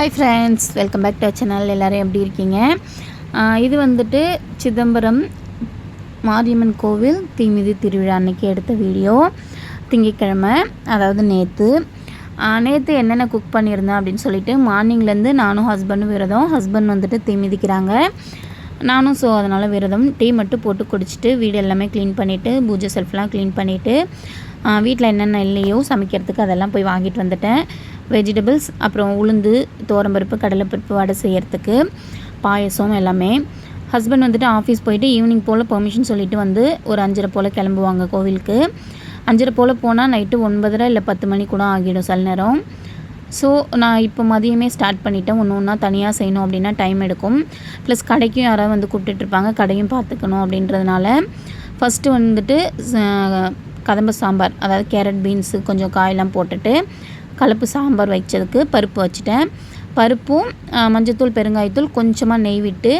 Hi friends welcome back to channel எல்லோரும் எப்படி இருக்கீங்க? இது வந்துட்டு சிதம்பரம் மாரியம்மன் கோவில் தீமிதி திருவிழா அன்னைக்கு எடுத்த வீடியோ. திங்கட்கிழமை அதாவது நேற்று நேற்று என்னென்ன குக் பண்ணியிருந்தேன் அப்படின்னு சொல்லிட்டு மார்னிங்லேருந்து நானும் ஹஸ்பண்டும் விரதம். ஹஸ்பண்ட் வந்துட்டு தீ மிதிக்கிறாங்க. நானும் ஸோ அதனால் விரதம். டீ மட்டும் போட்டு குடிச்சிட்டு வீடு எல்லாமே க்ளீன் பண்ணிவிட்டு பூஜை செல்ஃப்லாம் க்ளீன் பண்ணிவிட்டு வீட்டில் என்னென்ன இல்லையோ சமைக்கிறதுக்கு அதெல்லாம் போய் வாங்கிட்டு வந்துட்டேன். வெஜிடபிள்ஸ் அப்புறம் உளுந்து தோரம்பருப்பு கடலைப்பருப்பு வடை செய்கிறதுக்கு பாயசம் எல்லாமே. ஹஸ்பண்ட் வந்துட்டு ஆஃபீஸ் போயிட்டு ஈவினிங் போல் பெர்மிஷன் சொல்லிவிட்டு வந்து ஒரு அஞ்சரை போல் கிளம்புவாங்க கோவிலுக்கு. அஞ்சரை போல் போனால் நைட்டு ஒன்பதரை இல்லை பத்து மணி கூட ஆகிடும் சில நேரம். ஸோ நான் இப்போ மதியமே ஸ்டார்ட் பண்ணிட்டேன். ஒன்று ஒன்றா தனியாக செய்யணும் அப்படின்னா டைம் எடுக்கும். ப்ளஸ் கடைக்கும் யாராவது வந்து கூப்பிட்டுட்ருப்பாங்க கடையும் பார்த்துக்கணும் அப்படின்றதுனால ஃபஸ்ட்டு வந்துட்டு கதம்ப சாம்பார் அதாவது கேரட் பீன்ஸு கொஞ்சம் காயெல்லாம் போட்டுட்டு கலப்பு சாம்பார் வைச்சதுக்கு பருப்பு வச்சுட்டேன். பருப்பும் மஞ்சத்தூள் பெருங்காயத்தூள் கொஞ்சமாக நெய் விட்டு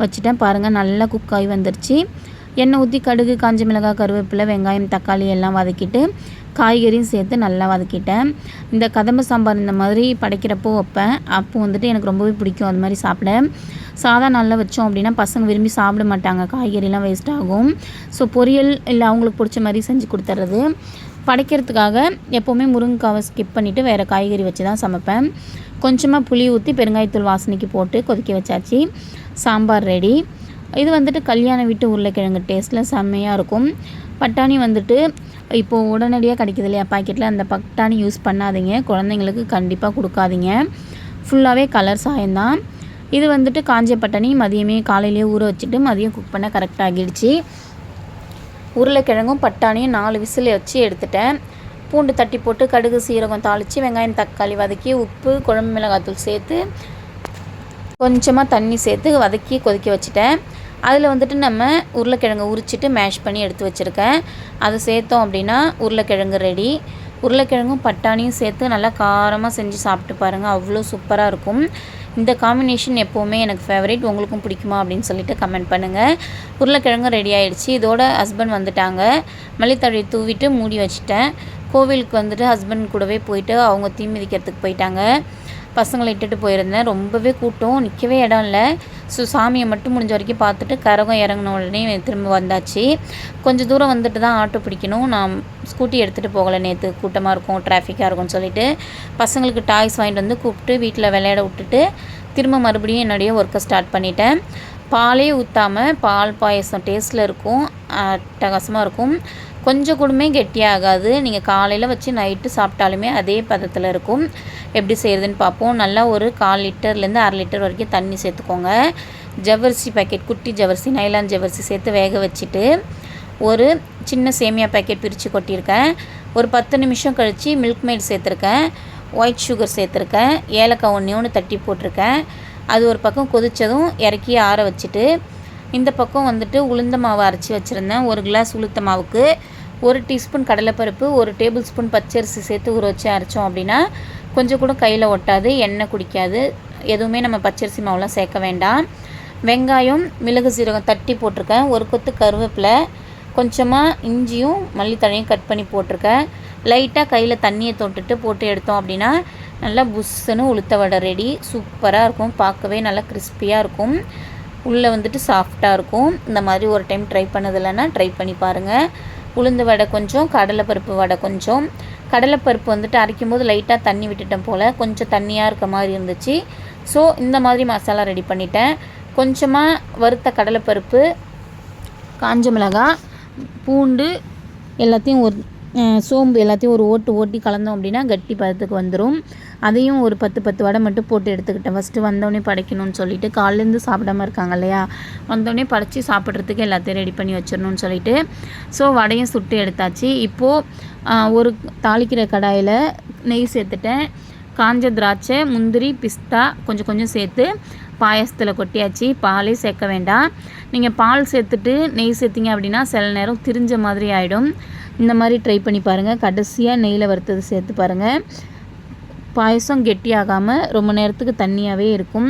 வச்சுட்டேன். பாருங்கள் நல்லா குக் ஆகி வந்துருச்சு. எண்ணெய் ஊற்றி கடுகு காஞ்ச மிளகாய் கருவேப்பிலை வெங்காயம் தக்காளி எல்லாம் வதக்கிட்டு காய்கறியும் சேர்த்து நல்லா வதக்கிட்டேன். இந்த கதம்ப சாம்பார் இந்த மாதிரி படைக்கிறப்போ வைப்பேன். அப்போ வந்துட்டு எனக்கு ரொம்பவே பிடிக்கும் அது மாதிரி சாப்பிட. சாதா நல்லா வச்சோம் அப்படின்னா பசங்க விரும்பி சாப்பிட மாட்டாங்க. காய்கறிலாம் வேஸ்ட் ஆகும். ஸோ பொரியல் இல்லை அவங்களுக்கு பிடிச்ச மாதிரி செஞ்சு கொடுத்துட்றது படைக்கிறதுக்காக எப்போவுமே முருங்கைக்காவை ஸ்கிப் பண்ணிவிட்டு வேறு காய்கறி வச்சு தான் சமைப்பேன். கொஞ்சமாக புளி ஊற்றி பெருங்காயத்தூள் வாசனைக்கு போட்டு கொதிக்க வச்சாச்சு. சாம்பார் ரெடி இது வந்துட்டு கல்யாண வீட்டு உருளைக்கிழங்கு டேஸ்ட்டில் செம்மையாக இருக்கும். பட்டாணி வந்துட்டு இப்போது உடனடியாக கிடைக்கிது இல்லையா பாக்கெட்டில் அந்த பட்டாணி யூஸ் பண்ணாதீங்க. குழந்தைங்களுக்கு கண்டிப்பாக கொடுக்காதீங்க. ஃபுல்லாகவே கலர் சாயம்தான். இது வந்துட்டு காஞ்ச பட்டாணி மதியமே காலையிலேயே ஊற வச்சுட்டு மதியம் குக் பண்ண கரெக்டாக ஆகிடுச்சு. உருளைக்கிழங்கும் பட்டாணியும் நாலு விசில் வச்சு எடுத்துட்டேன். பூண்டு தட்டி போட்டு கடுகு சீரகம் தாளித்து வெங்காயம் தக்காளி வதக்கி உப்பு குழம்பு மிளகாத்தூள் சேர்த்து கொஞ்சமாக தண்ணி சேர்த்து வதக்கி கொதிக்க வச்சுட்டேன். அதில் வந்துட்டு நம்ம உருளைக்கிழங்கு உரிச்சிட்டு மேஷ் பண்ணி எடுத்து வச்சுருக்கேன். அதை சேர்த்தோம் அப்படின்னா உருளைக்கிழங்கு ரெடி உருளைக்கிழங்கும் பட்டாணியும் சேர்த்து நல்லா காரமாக செஞ்சு சாப்பிட்டு பாருங்கள் அவ்வளோ சூப்பராக இருக்கும். இந்த காம்பினேஷன் எப்போவுமே எனக்கு ஃபேவரேட் உங்களுக்கும் பிடிக்குமா அப்படின்னு சொல்லிட்டு கமெண்ட் பண்ணுங்கள் உருளைக்கிழங்கு ரெடி ஆகிடுச்சு இதோட ஹஸ்பண்ட் வந்துட்டாங்க. மல்லித்தழை தூவிட்டு மூடி வச்சுட்டேன். கோவிலுக்கு வந்துட்டு ஹஸ்பண்ட் கூடவே போயிட்டு அவங்க தீ மிதிக்கிறதுக்கு போயிட்டாங்க. பசங்களை இட்டுட்டு போயிருந்தேன். ரொம்பவே கூட்டம். நிற்கவே இடம் இல்லை. ஸோ சாமியை மட்டும் முடிஞ்ச வரைக்கும் பார்த்துட்டு கரகம் இறங்கின உடனே திரும்ப வந்தாச்சு. கொஞ்சம் தூரம் வந்துட்டு தான் ஆட்டோ பிடிக்கணும். நான் ஸ்கூட்டி எடுத்துகிட்டு போகலை நேற்று கூட்டமாக இருக்கும் டிராஃபிக்காக இருக்கும்னு சொல்லிட்டு பசங்களுக்கு டாய்ஸ் வாங்கிட்டு வந்து கூப்பிட்டு வீட்டில் விளையாட விட்டுட்டு திரும்ப மறுபடியும் என்னுடைய ஒர்க்கை ஸ்டார்ட் பண்ணிட்டேன். பாலே ஊற்றாமல் பால் பாயசம் டேஸ்ட்டில் இருக்கும் அட்டகாசமாக இருக்கும். கொஞ்சம் கூடமே கெட்டியாகாது. நீங்கள் காலையில் வச்சு நைட்டு சாப்பிட்டாலுமே அதே பதத்தில் இருக்கும். எப்படி செய்கிறதுன்னு பார்ப்போம். நல்லா ஒரு கால் லிட்டர்லேருந்து அரை லிட்டர் வரைக்கும் தண்ணி சேர்த்துக்கோங்க. ஜவ்வரிசி பாக்கெட் குட்டி ஜவரிசி நைலான் ஜவ்வரிசி சேர்த்து வேக வச்சுட்டு ஒரு சின்ன சேமியா பேக்கெட் பிரித்து கொட்டியிருக்கேன். ஒரு பத்து நிமிஷம் கழித்து மில்க் மேட் சேர்த்துருக்கேன். ஒயிட் சுகர் சேர்த்துருக்கேன். ஏலக்காய் ஒன்று ஒன்று தட்டி போட்டிருக்கேன். அது ஒரு பக்கம் கொதித்ததும் இறக்கி ஆற வச்சுட்டு இந்த பக்கம் வந்துட்டு உளுந்த மாவு அரைச்சி வச்சுருந்தேன். ஒரு கிளாஸ் உளுத்த மாவுக்கு ஒரு டீஸ்பூன் கடலைப்பருப்பு ஒரு டேபிள் ஸ்பூன் பச்சரிசி சேர்த்து ஊற வச்சு அரைச்சோம் அப்படின்னா கொஞ்சம் கூட கையில் ஒட்டாது எண்ணெய் குடிக்காது. எதுவுமே நம்ம பச்சரிசி மாவுலாம் சேர்க்க வேண்டாம். வெங்காயம் மிளகு சீரகம் தட்டி போட்டிருக்கேன். ஒரு கொத்து கருவேப்பிலை கொஞ்சமாக இஞ்சியும் மல்லித்தழையும் கட் பண்ணி போட்டிருக்கேன். லைட்டாக கையில் தண்ணியை தொட்டுட்டு போட்டு எடுத்தோம் அப்படின்னா நல்லா புஷ்ஷுன்னு உளுத்த வடை ரெடி சூப்பராக இருக்கும். பார்க்கவே நல்லா கிறிஸ்பியாக இருக்கும். உள்ளே வந்துட்டு சாஃப்டாக இருக்கும். இந்த மாதிரி ஒரு டைம் ட்ரை பண்ணது இல்லைன்னா ட்ரை பண்ணி பாருங்கள் உளுந்து வடை கொஞ்சம் கடலைப்பருப்பு வடை கொஞ்சம். கடலைப்பருப்பு வந்துட்டு அரைக்கும் போது லைட்டாக தண்ணி விட்டுட்டேன் போல். கொஞ்சம் தண்ணியாக இருக்க மாதிரி இருந்துச்சு. ஸோ இந்த மாதிரி மசாலா ரெடி பண்ணிட்டேன். கொஞ்சமாக வறுத்த கடலைப்பருப்பு காஞ்ச மிளகாய் பூண்டு எல்லாத்தையும் ஒரு சோம்பு எல்லாத்தையும் ஒரு ஓட்டு ஓட்டி கலந்தோம் அப்படின்னா கட்டி பதத்துக்கு வந்துடும் அதையும் ஒரு பத்து பத்து வடை மட்டும் போட்டு எடுத்துக்கிட்டேன். ஃபஸ்ட்டு வந்தோடனே படைக்கணும்னு சொல்லிட்டு காலையிலேருந்து சாப்பிடாம இருக்காங்க இல்லையா? வந்தோடனே படைச்சி சாப்பிட்றதுக்கு எல்லாத்தையும் ரெடி பண்ணி வச்சிடணும்னு சொல்லிட்டு. ஸோ வடையும் சுட்டு எடுத்தாச்சு. இப்போது ஒரு தாளிக்கிற கடாயில் நெய் சேர்த்துட்டேன். காஞ்ச திராட்சை முந்திரி பிஸ்தா கொஞ்சம் கொஞ்சம் சேர்த்து பாயசத்தில் கொட்டியாச்சு. பாலே சேர்க்க வேண்டாம். நீங்கள் பால் சேர்த்துட்டு நெய் சேர்த்திங்க அப்படின்னா சில நேரம் திரிஞ்ச மாதிரி ஆகிடும் இந்த மாதிரி ட்ரை பண்ணி பாருங்கள் கடைசியாக நெய்யில் வறுத்தது சேர்த்து பாருங்கள் பாயசம் கெட்டியாகாமல் ரொம்ப நேரத்துக்கு தண்ணியாகவே இருக்கும்.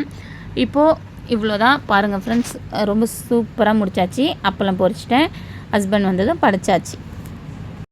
இப்போது இவ்வளோ தான் பாருங்கள் ஃப்ரெண்ட்ஸ் ரொம்ப சூப்பராக முடிச்சாச்சு. அப்பளம் பொறிச்சிட்டேன் ஹஸ்பண்ட் வந்ததும் படைச்சாச்சு.